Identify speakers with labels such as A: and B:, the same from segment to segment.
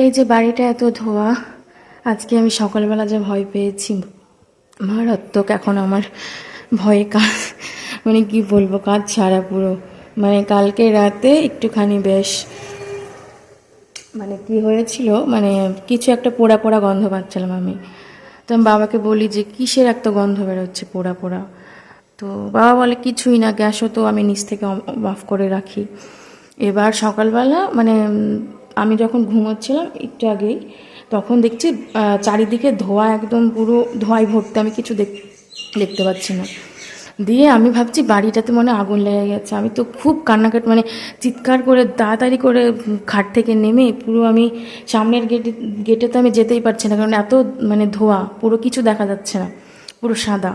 A: এই যে বাড়িটা এত ধোয়া, আজকে আমি সকালবেলা যে ভয় পেয়েছি, মারাত্মক এখন আমার ভয়ে কাজ মানে কি বলব কাজ ছাড়া পুরো। মানে কালকে রাতে একটুখানি বেশ মানে কি হয়েছিল মানে কিছু একটা পোড়া পোড়া গন্ধ পাচ্ছিলাম আমি। তো আমি বাবাকে বলি যে, কিসের একটা গন্ধ বেরোচ্ছে পোড়া পোড়া? তো বাবা বলে, কিছুই না, গ্যাসও তো আমি নিচ থেকে অফ করে রাখি। এবার সকালবেলা মানে আমি যখন ঘুমোচ্ছিলাম একটু আগেই, তখন দেখছি চারিদিকে ধোয়া একদম পুরো ধোঁয়ায় ভর্তি, আমি কিছু দেখ, দেখতে পাচ্ছি না। দিয়ে আমি ভাবছি, বাড়িটাতে মনে আগুন লেগে গেছে। আমি তো খুব কান্নাকাট মানে চিৎকার করে, তাড়াতাড়ি করে খাট থেকে নেমে পুরো আমি সামনের গেটে গেটে তো আমি যেতেই পারছি না, কারণ এত মানে ধোয়া, পুরো কিছু দেখা যাচ্ছে না, পুরো সাদা।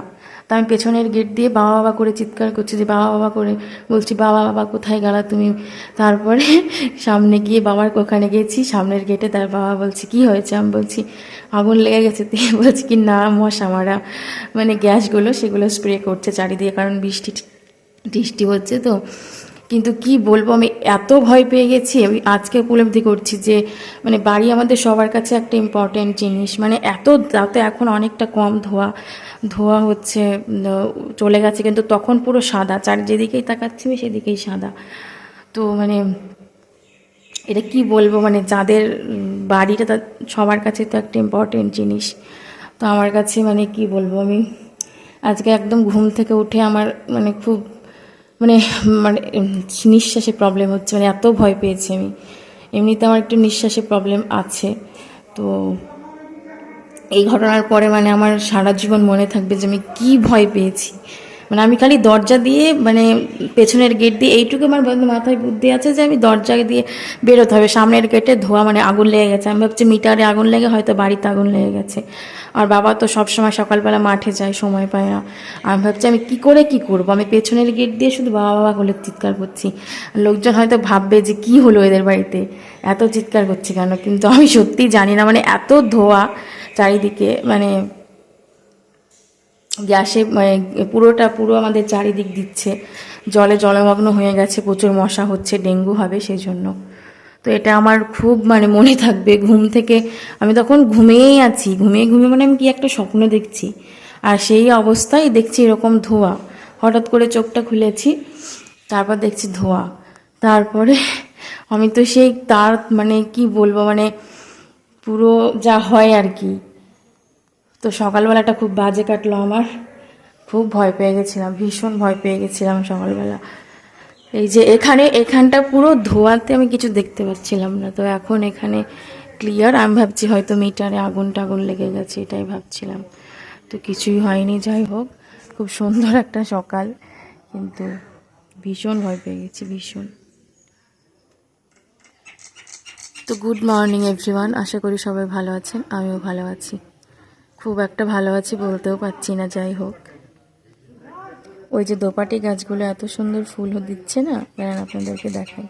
A: তা আমি পেছনের গেট দিয়ে বাবা বাবা করে চিৎকার করছি যে, বাবা বাবা করে বলছি, বাবা বাবা, কোথায় গেলা তুমি? তারপরে সামনে গিয়ে বাবার ওখানে গেছি, সামনের গেটে তার বাবা বলছি, কি হয়েছে? আমি বলছি, আগুন লেগে গেছে তুই বলছি কি, না মশা মারা। মানে গ্যাসগুলো সেগুলো স্প্রে করছে চারিদিকে, কারণ বৃষ্টি টিষ্টি হচ্ছে তো। কিন্তু কি বলব, আমি এত ভয় পেয়ে গেছি, আমি আজকে উপলব্ধি করছি যে মানে বাড়ি আমাদের সবার কাছে একটা ইম্পর্টেন্ট জিনিস মানে এত তাতে এখন অনেকটা কম ধোয়া ধোয়া হচ্ছে চলে গেছে, কিন্তু তখন পুরো সাদা, চার যেদিকেই তাকাচ্ছি আমি সেদিকেই সাদা। তো মানে এটা কি বলব মানে যাদের বাড়িটা সবার কাছে তো একটা ইম্পর্টেন্ট জিনিস। তো আমার কাছে মানে কি বলব, আমি আজকে একদম ঘুম থেকে উঠে আমার মানে খুব মানে মানে নিঃশ্বাসে প্রবলেম হচ্ছে মানে এত ভয় পেয়েছি আমি। এমনিতে আমার একটু নিঃশ্বাসে প্রবলেম আছে। তো এই ঘটনার পরে মানে আমার সারা জীবন মনে থাকবে যে আমি কী ভয় পেয়েছি। মানে আমি খালি দরজা দিয়ে মানে পেছনের গেট দিয়ে এইটুকু আমার মাথায় বুদ্ধি আছে যে আমি দরজা দিয়ে বেরোতে হবে। সামনের গেটে ধোয়া মানে আগুন লেগে গেছে। আমি ভাবছি মিটারে আগুন লেগে, হয়তো বাড়িতে আগুন লেগে গেছে। আর বাবা তো সবসময় সকালবেলা মাঠে যায়, সময় পায় না। আমি ভাবছি আমি কি করে কি করব? আমি পেছনের গেট দিয়ে শুধু বাবা বাবা বলে চিৎকার করছি। লোকজন হয়তো ভাববে যে কি হলো এদের বাড়িতে। এত চিৎকার করছি কেন? কিন্তু আমি সত্যিই জানি না মানে এত ধোয়া চারিদিকে মানে গ্যাসে মানে পুরোটা পুরো আমাদের চারিদিক দিচ্ছে। জলে জলমগ্ন হয়ে গেছে, প্রচুর মশা হচ্ছে, ডেঙ্গু হবে সেই জন্য তো এটা আমার খুব মানে মনে থাকবে ঘুম থেকে। আমি তখন ঘুমিয়েই আছি, ঘুমিয়ে ঘুমিয়ে মানে আমি কি একটা স্বপ্ন দেখছি। আর সেই অবস্থায় দেখছি এরকম ধোয়া। হঠাৎ করে চোখটা খুলেছি, তারপর দেখছি ধোয়া। তারপরে আমি তো সেই তার মানে কি বলব মানে পুরো যা হয় আর কি। তো সকালবেলাটা খুব বাজে কাটলো আমার। খুব ভয় পেয়ে গেছিলাম, ভীষণ ভয় পেয়ে গেছিলাম সকালবেলা। এই যে এখানে, এখানটা পুরো ধোয়াতে আমি কিছু দেখতে পাচ্ছিলাম না। তো এখন এখানে ক্লিয়ার আমি ভাবছি হয়তো মিটারে আগুন টাগুন লেগে গেছে, এটাই ভাবছিলাম। তো কিছুই হয়নি, যাই হোক, খুব সুন্দর একটা সকাল। কিন্তু ভীষণ ভয় পেয়ে গেছি, ভীষণ। তো গুড মর্নিং এভরিওয়ান আশা করি সবাই ভালো আছেন, আমিও ভালো আছি। খুব একটা ভালো আছি বলতেও পারছি না, যাই হোক। ওই যে দোপাটি গাছগুলো এত সুন্দর ফুল দিচ্ছে না? দাঁড়ান, আপনাদেরকে দেখাই।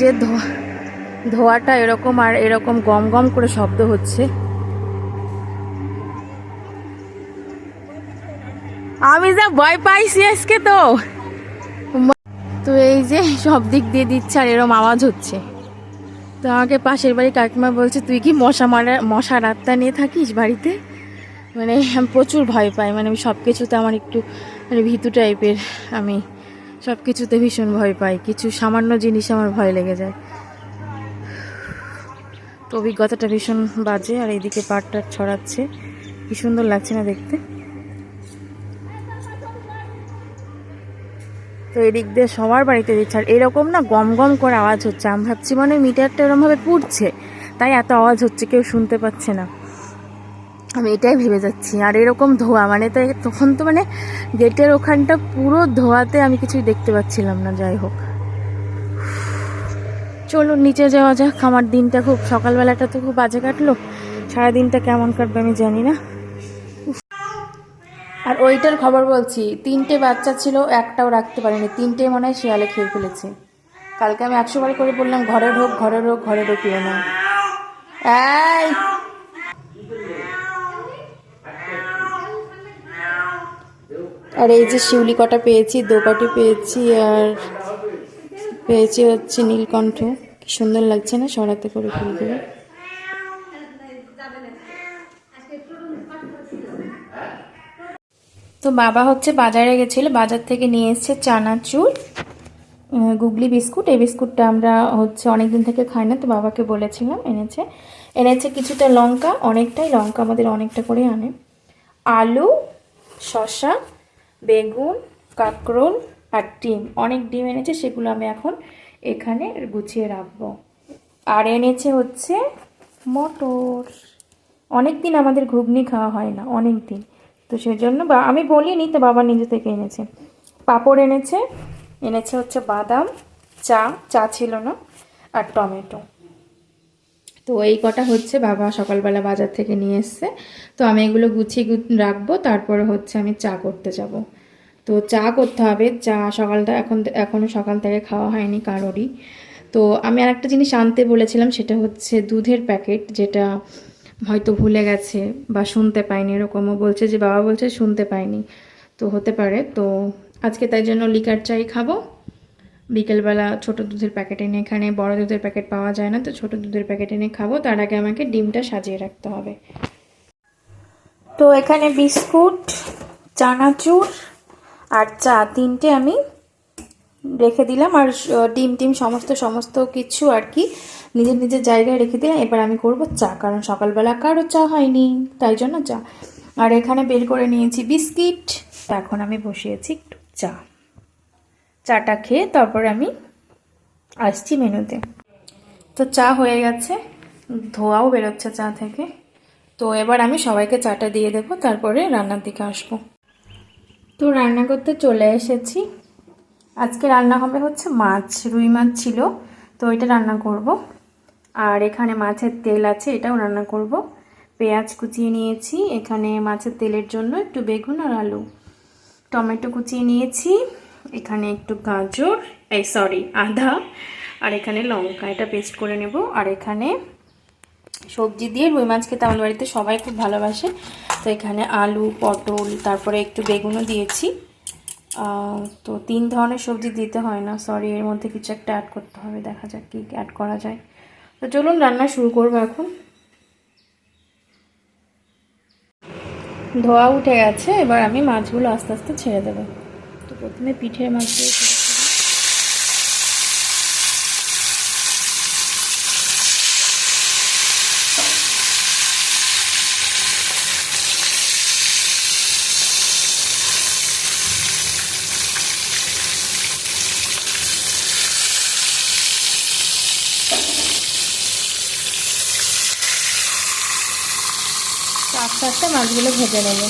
A: যে ধোয়া, ধোয়াটা এরকম আর এরকম গম গম করে শব্দ হচ্ছে। ভয় পাইছি আজকে তো? তো এই যে, সব দিক দিয়ে দিচ্ছে আর এরম আওয়াজ হচ্ছে। তো আমাকে পাশের বাড়ি কাকিমা বলছে, তুই কি মশা মারা, মশা রাতটা নিয়ে থাকিস বাড়িতে? মানে আমি প্রচুর ভয় পাই। মানে আমি সব কিছুতে আমার একটু মানে ভীতু টাইপের। আমি সব কিছুতে ভীষণ ভয় পাই। কিছু সামান্য জিনিস আমার ভয় লেগে যায়। তো অভিজ্ঞতাটা ভীষণ বাজে আর এইদিকে পাটটা ছড়াচ্ছে। কি সুন্দর লাগছে না দেখতে? তো এদিক দিয়ে সবার বাড়িতে দিচ্ছে। আর এরকম না গম গম করে আওয়াজ হচ্ছে। আমি ভাবছি মানে মিটারটা এরকমভাবে পুড়ছে। তাই এত আওয়াজ হচ্ছে, কেউ শুনতে পাচ্ছে না। আমি এটাই ভেবে যাচ্ছি। আর এরকম ধোয়া মানে তাই তখন তো মানে গেটের ওখানটা পুরো ধোয়াতে আমি কিছুই দেখতে পাচ্ছিলাম না, যাই হোক। চলো নিচে যাওয়া যাক। আমার দিনটা খুব, সকালবেলাটা তো খুব বাজে কাটলো। সারাদিনটা কেমন কাটবে আমি জানি না। আর ওইটার খবর বলছি, তিনটে বাচ্চা ছিল, একটাও রাখতে পারেনি। তিনটে মনে হয় শিয়ালে খেয়ে ফেলেছে। কালকে আমি একশো বার করে বললাম, ঘরে ঢোক ঘরে ঢোক, ঘরে ঢুকলো না। এই! আর এই যে শিউলি কটা পেয়েছি, দোপাটি পেয়েছি, আর পেয়েছি হচ্ছে নীলকণ্ঠ। কি সুন্দর লাগছে না, সরাতে করে ফুলগুলো তো বাবা হচ্ছে বাজারে গেছিল, বাজার থেকে নিয়ে এসছে চানাচুর গুগলি বিস্কুট। এই বিস্কুটটা আমরা হচ্ছে অনেক দিন থেকে খাই না, তো বাবাকে বলেছিলাম, এনেছে। এনেছে কিছুটা লঙ্কা, অনেকটাই লঙ্কা, আমাদের অনেকটা করে আনে। আলু, শসা, বেগুন, কাঁকরোল আর ডিম, অনেক ডিম এনেছে, সেগুলো আমি এখন এখানে গুছিয়ে রাখব। আর এনেছে হচ্ছে মটর। অনেক দিন আমাদের ঘুগনি খাওয়া হয় না অনেক দিন তো সেই জন্য বা আমি বলিনি, তো বাবা নিজে থেকে এনেছে। পাঁপড় এনেছে এনেছে হচ্ছে বাদাম, চা চা ছিল না, আর টমেটো। তো এই কটা হচ্ছে, বাবা সকালবেলা বাজার থেকে নিয়ে এসছে। তো আমি এগুলো গুছিয়ে রাখব, তারপরে হচ্ছে আমি চা করতে যাব। তো চা করতে হবে, চা সকালটা এখন এখনও সকাল থেকে খাওয়া হয়নি কারোরই। তো আমি আর একটা জিনিস আনতে বলেছিলাম, সেটা হচ্ছে দুধের প্যাকেট, যেটা হয়তো ভুলে গেছে বা শুনতে পাইনি, এরকমও বলছে যে বাবা বলছে শুনতে পায়নি তো হতে পারে, তো আজকে তাই জন্য লিকার চাই খাব। বিকেলবেলা ছোট দুধের প্যাকেট এনে এখানে, বড় দুধের প্যাকেট পাওয়া যায় না, তো ছোট দুধের প্যাকেট এনে খাব। তার আগে আমাকে ডিমটা সাজিয়ে রাখতে হবে। তো এখানে বিস্কুট, চানাচুর আর চা তিনটে আমি রেখে দিলাম আর ডিম টিম সমস্ত সমস্ত কিছু আর কি নিজের নিজের জায়গায় রেখে দিলাম। এবার আমি করব চা, কারণ সকালবেলা কারও চা হয়নি, তাই জন্য চা। আর এখানে বের করে নিয়েছি বিস্কিট। এখন আমি বসিয়েছি একটু চা। চাটা খেয়ে তারপরে আমি আসছি মেনুতে। তো চা হয়ে গেছে, ধোয়াও বেরোচ্ছে চা থেকে। তো এবার আমি সবাইকে চাটা দিয়ে দেবো, তারপরে রান্নার দিকে আসব। তো রান্না করতে চলে এসেছি। আজকে রান্না হবে হচ্ছে মাছ, রুই মাছ ছিল, তো এটা রান্না করব। আর এখানে মাছের তেল আছে, এটাও রান্না করব। পেঁয়াজ কুচিয়ে নিয়েছি, এখানে মাছের তেলের জন্য একটু বেগুন আর আলু। টমেটো কুচিয়ে নিয়েছি, এখানে একটু গাজর, এই সরি, আদা, আর এখানে লঙ্কা, এটা পেস্ট করে নেব। আর এখানে সবজি দিয়ে রুই মাছ খেতে আমার বাড়িতে সবাই খুব ভালোবাসে, তো এখানে আলু, পটল, তারপরে একটু বেগুনও দিয়েছি। তো তিন ধরনের সবজি দিতে হয় না। সরি এর মধ্যে কিছু একটা অ্যাড করতে হবে। দেখা যাক কী অ্যাড করা যায়। তো চলুন, রান্না শুরু করব এখন। ধোয়া উঠে গেছে। এবার আমি মাছগুলো আস্তে আস্তে ছেড়ে দেবো। তো প্রথমে পিঠের মাছগুলো ছেড়ে দেবো। তো আস্তে আস্তে মাছগুলো ভেজে নেব।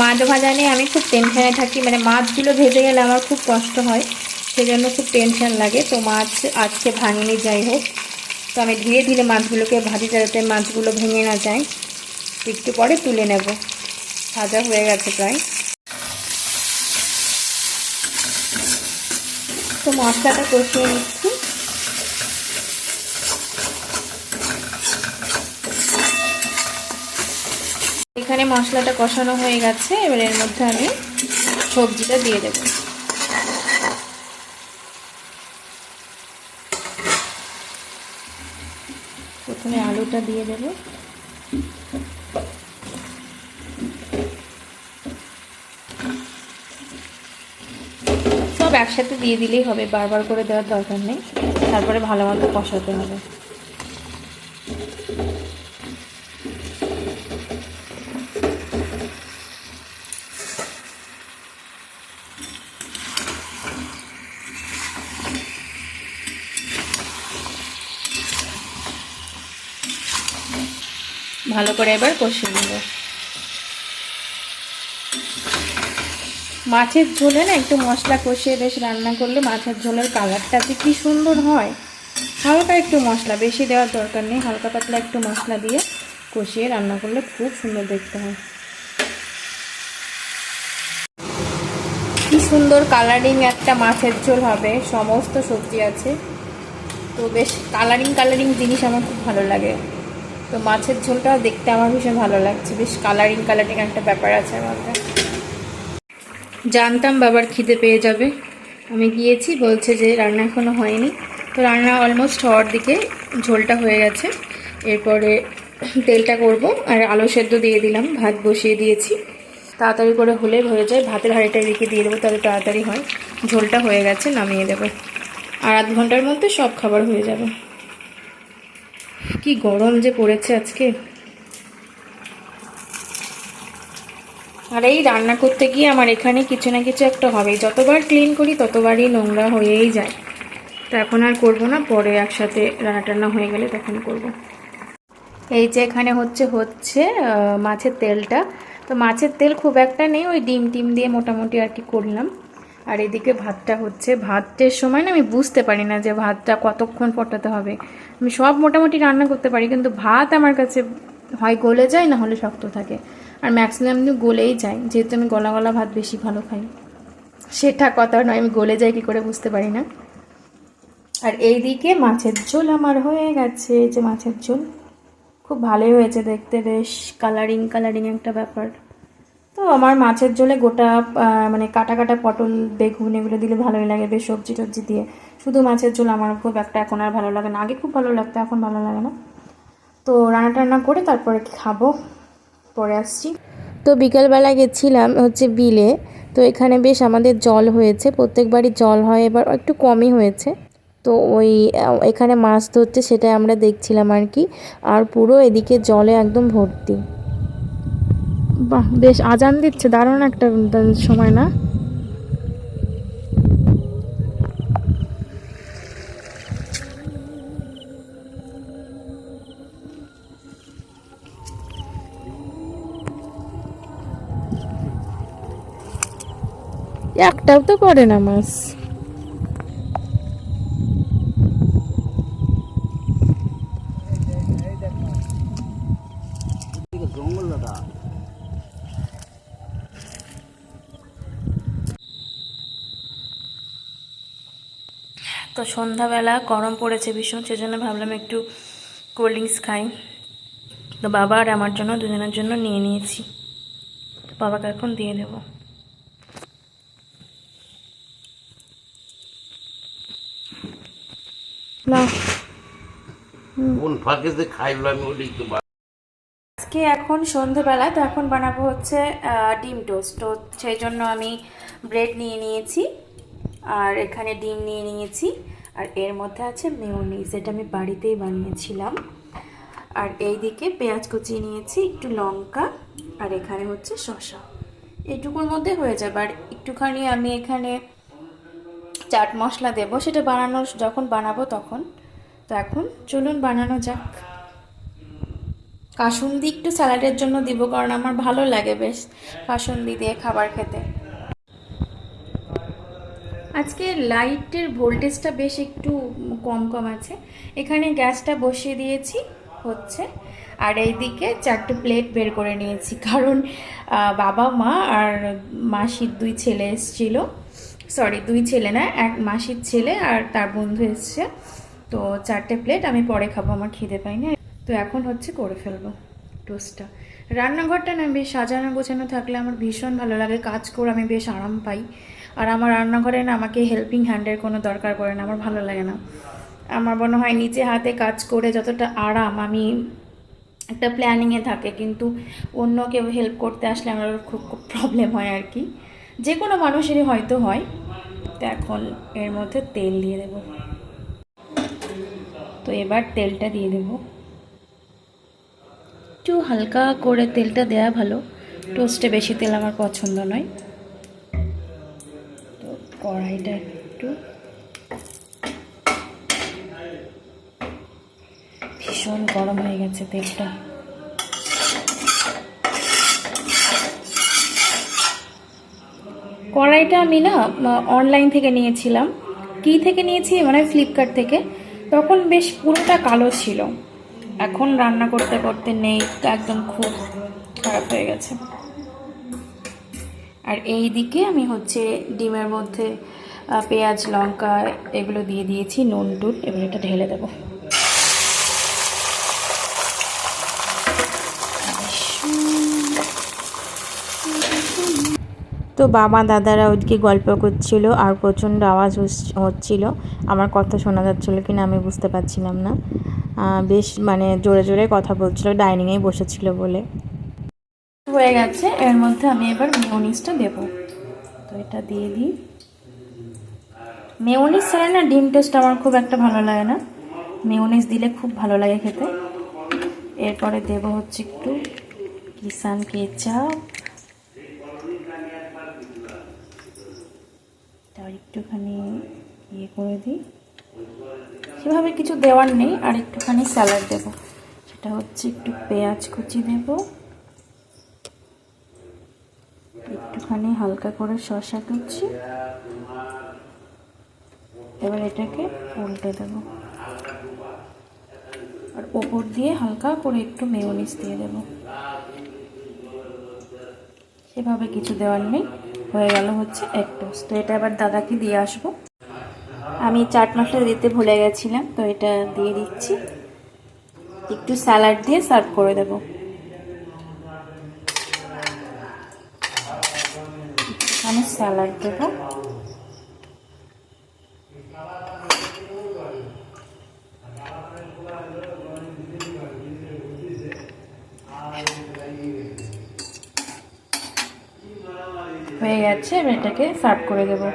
A: মাছ ভাজা নিয়ে আমি খুব টেনশানে থাকি মানে মাছগুলো ভেজে গেলে আমার খুব কষ্ট হয়, সেজন্য খুব টেনশান লাগে। তো মাছ আজকে ভাঙিনি, যাই হোক। তো আমি ধীরে ধীরে মাছগুলোকে ভাজি যাতে মাছগুলো ভেঙে না যায়। একটু পরে তুলে নেব। ভাজা হয়ে গেছে প্রায়। তো মশলাটা কষিয়ে নিচ্ছি। এখানে মশলাটা কষানো হয়ে গেছে, এবার এর মধ্যে আমি সবজিটা দিয়ে দেব। প্রথমে আলুটা দিয়ে দেব। সব একসাথে দিয়ে দিলেই হবে, বারবার করে দেওয়ার দরকার নেই। তারপরে ভালো মতো কষাতে হবে। ভালো করে এবার কষিয়ে নেব। মাছের ঝোলে না একটু মশলা কষিয়ে বেশ রান্না করলে মাছের ঝোলের কালারটা যে কি সুন্দর হয়। হালকা একটু মশলা, বেশি দেওয়ার দরকার নেই, হালকা পাতলা একটু মশলা দিয়ে কষিয়ে রান্না করলে খুব সুন্দর দেখতে হয়। কি সুন্দর কালারিং একটা মাছের ঝোল হবে, সমস্ত সবজি আছে। তো বেশ কালারিং কালারিং জিনিস আমার খুব ভালো লাগে। তো মাছের ঝোলটা দেখতে আমার ভীষণ ভালো লাগছে। বেশ কালারিং কালারিং একটা ব্যাপার আছে আমার জানতাম বাবার খিদে পেয়ে যাবে। আমি গিয়েছি, বলছে যে রান্না এখনও হয়নি। তো রান্না অলমোস্ট হওয়ার দিকে ঝোলটা হয়ে গেছে। এরপরে তেলটা করব আর আলু সেদ্ধ দিয়ে দিলাম, ভাত বসিয়ে দিয়েছি। তাড়াতাড়ি করে হলে হয়ে যায়, ভাতের হাঁড়িটা রেখে দিয়ে দেবো, তাহলে তাড়াতাড়ি হয়। ঝোলটা হয়ে গেছে, নামিয়ে দেবো। আর আধ ঘণ্টার মধ্যে সব খাবার হয়ে যাবে। কি গরম যে পড়েছে আজকে? আর এই রান্না করতে গিয়ে আমার এখানে কিছু না কিছু একটা হবে। যতবার ক্লিন করি, ততবারই নোংরা হয়েই যায়। তো এখন আর করব না, পরে একসাথে রান্না টান্না হয়ে গেলে তখন করব। এই যে এখানে হচ্ছে হচ্ছে মাছের তেলটা। তো মাছের তেল খুব একটা নেই, ওই ডিম টিম দিয়ে মোটামুটি আর কি করলাম। আর এদিকে ভাতটা হচ্ছে। ভাতের সময় না আমি বুঝতে পারি না যে ভাতটা কতক্ষণ ফোটাতে হবে। আমি সব মোটামুটি রান্না করতে পারি, কিন্তু ভাত আমার কাছে হয় গলে যায়, না হলে শক্ত থাকে। আর ম্যাক্সিমাম কিন্তু গলেই যায়, যেহেতু আমি গলা গলা ভাত বেশি ভালো খাই। সেটা কথা নয়, আমি গলে যাই কি করে বুঝতে পারি না। আর এইদিকে মাছের ঝোল আমার হয়ে গেছে, এই যে মাছের ঝোল। খুব ভালোই হয়েছে দেখতে, বেশ কালারিং কালারিং একটা ব্যাপার। আমার মাছের ঝোলে গোটা মানে কাটা কাটা পটল, বেগুন এগুলো দিলে ভালোই লাগে, বেশ সবজি টবজি দিয়ে। শুধু মাছের ঝোল আমার খুব একটা এখন আর ভালো লাগে না। আগে খুব ভালো লাগতো, এখন ভালো লাগে না। তো রান্না টান্না করে তারপরে খাব, পরে আসছি। তো বিকালবেলা গেছিলাম হচ্ছে বিলে, তো এখানে বেশ আমাদের জল হয়েছে, প্রত্যেকবারই জল হয়, এবার একটু কমই হয়েছে। তো ওই এখানে মাছ ধরছে, সেটাই আমরা দেখছিলাম আর কি। আর পুরো এদিকে জলে একদম ভর্তি। বাহ বেশ আজান দিচ্ছে দারুণ একটা সময় না? একটাও তো করে না মাছ তো সন্ধ্যাবেলা গরম পড়েছে ভীষণ সেজন্য ভাবলাম একটু কোল্ড ড্রিঙ্কস খাই। তো বাবা আর আমার জন্য দুজনের জন্য নিয়ে নিয়েছি। বাবাকে এখন দিয়ে দেবো। আজকে এখন সন্ধেবেলা তো এখন বানাবো হচ্ছে ডিম টোস্ট। তো সেই জন্য আমি ব্রেড নিয়ে নিয়েছি আর এখানে ডিম নিয়ে নিয়েছি। আর এর মধ্যে আছে মেয়োনিজ এটা আমি বাড়িতেই বানিয়েছিলাম। আর এই দিকে পেঁয়াজ কুচিয়ে নিয়েছি, একটু লঙ্কা, আর এখানে হচ্ছে শসা। এইটুকুর মধ্যে হয়ে যাবে। আর একটুখানি আমি এখানে চাট মশলা দেব। সেটা বানানো, যখন বানাবো তখন। তো এখন চলুন বানানো যাক। কাসুন্দি একটু স্যালাডের জন্য দিব, কারণ আমার ভালো লাগে বেশ কাসুন্দি দিয়ে খাবার খেতে। আজকে লাইটের ভোল্টেজটা বেশ একটু কম কম আছে। এখানে গ্যাসটা বসিয়ে দিয়েছি, হচ্ছে। আর এইদিকে চারটে প্লেট বের করে নিয়েছি, কারণ বাবা, মা আর মাসির দুই ছেলে এসেছিল। সরি, দুই ছেলে না, এক মাসির ছেলে আর তার বন্ধু এসছে। তো চারটে প্লেট আমি পরে খাব, আমার খিদে পাই না তো এখন হচ্ছে করে ফেলব টোস্টটা। রান্নাঘরটা না বেশ সাজানো গোছানো থাকলে আমার ভীষণ ভালো লাগে, কাজ করে আমি বেশ আরাম পাই। আর আমার রান্নাঘরে না আমাকে হেল্পিং হ্যান্ডের কোনো দরকার পড়ে না, আমার ভালো লাগে না। আমার মনে হয় নিচে হাতে কাজ করে যতটা আরাম, আমি একটা প্ল্যানিংয়ে থাকে, কিন্তু অন্য কেউ হেল্প করতে আসলে আমার খুব খুব প্রবলেম হয় আর কি। যে কোনো মানুষেরই হয়তো হয়। তো এখন এর মধ্যে তেল দিয়ে দেব। তো এবার তেলটা দিয়ে দেব। একটু হালকা করে তেলটা দেয়া ভালো। টোস্টে বেশি তেল আমার পছন্দ নয়। কড়াইটা একটু ভীষণ গরম হয়ে গেছে তেলটা। কড়াইটা আমি না অনলাইন থেকে নিয়েছিলাম। কি থেকে নিয়েছি? মানে ফ্লিপকার্ট থেকে। তখন বেশ পুরোটা কালো ছিল। এখন রান্না করতে করতে নেই একদম খুব খারাপ হয়ে গেছে। আর এই দিকে আমি হচ্ছে ডিমের মধ্যে পেঁয়াজ, লঙ্কা এগুলো দিয়ে দিয়েছি, নুন, টুন, এবার এটা ঢেলে দেবো। তো বাবা দাদারা ওইদিকে গল্প করছিল আর প্রচণ্ড আওয়াজ হচ্ছিল। আমার কথা শোনা যাচ্ছিল কিনা আমি বুঝতে পারছিলাম না। বেশ মানে জোরে জোরে কথা বলছিল, ডাইনিংয়েই বসেছিল বলে। হয়ে গেছে। এর মধ্যে আমি এবার মেয়নিজটা দেবো। তো এটা দিয়ে দিই। মেয়নিজ ছাড়া না ডিম টেস্ট আমার খুব একটা ভালো লাগে না। মেয়নিজ দিলে খুব ভালো লাগে খেতে। এরপরে দেবো হচ্ছে একটু কিষান কেচাপ। তার একটুখানি ইয়ে করে দিই। সেভাবে কিছু দেওয়ার নেই। আর একটুখানি স্যালাড দেবো। সেটা হচ্ছে একটু পেঁয়াজ কুচি দেব। একটুখানি হালকা করে শসা কুচি। এবার এটাকে উল্টে দেব। আর ওপর দিয়ে হালকা করে একটু মেয়োনিজ দিয়ে দেব। সেভাবে কিছু দেওয়ার নেই। হয়ে গেল হচ্ছে এক টোস্ট তো এটা এবার দাদাকে দিয়ে আসব। আমি চাট মশলা দিতে ভুলে গেছিলাম, তো এটা দিয়ে দিচ্ছি। একটু স্যালাড দিয়ে সার্ভ করে দেব আমি স্যালাড দেব। হয়ে গেছে আমি এটাকে সার্ভ করে দেবো।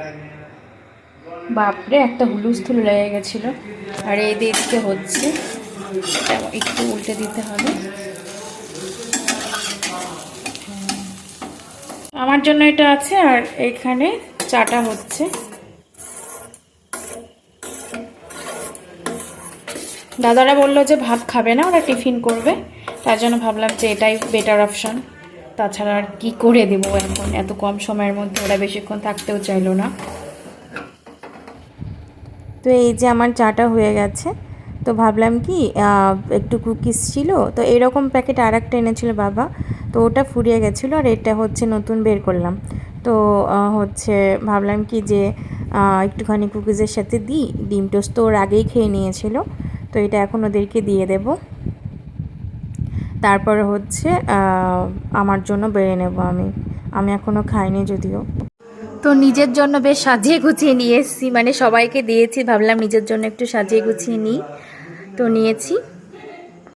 A: বাপরে, একটা হুলুস্থুল লেগে গেছিল। আর এই দিকে হচ্ছে, একটু উল্টে দিতে হবে। আমার জন্য এটা আছে আর এখানে চাটা হচ্ছে। দাদারা বলল যে ভাত খাবে না, ওরা টিফিন করবে। তার জন্য ভাবলাম যে এটাই বেটার অপশন তাছাড়া আর কি করে দেবো এখন? এত কম সময়ের মধ্যে ওরা বেশিক্ষণ থাকতেও চাইলো না। তো এই যে আমার চাটা হয়ে গেছে। তো ভাবলাম কি একটু কুকিজ ছিল, তো এরকম প্যাকেট আর একটা এনেছিল বাবা, তো ওটা ফুরিয়ে গেছিল আর এটা হচ্ছে নতুন বের করলাম। তো হচ্ছে ভাবলাম কি যে একটুখানি কুকিজের সাথে দিই, ডিম টোস্ট তো ওর আগেই খেয়ে নিয়েছিল, তো এটা এখন ওদেরকে দিয়ে দেব। তারপরে হচ্ছে আমার জন্য বেড়ে নেব আমি আমি এখনও খাইনি যদিও। তো নিজের জন্য বেশ সাজিয়ে গুছিয়ে নিয়ে এসেছি মানে সবাইকে দিয়েছি, ভাবলাম নিজের জন্য একটু সাজিয়ে গুছিয়ে নিই। তো নিয়েছি।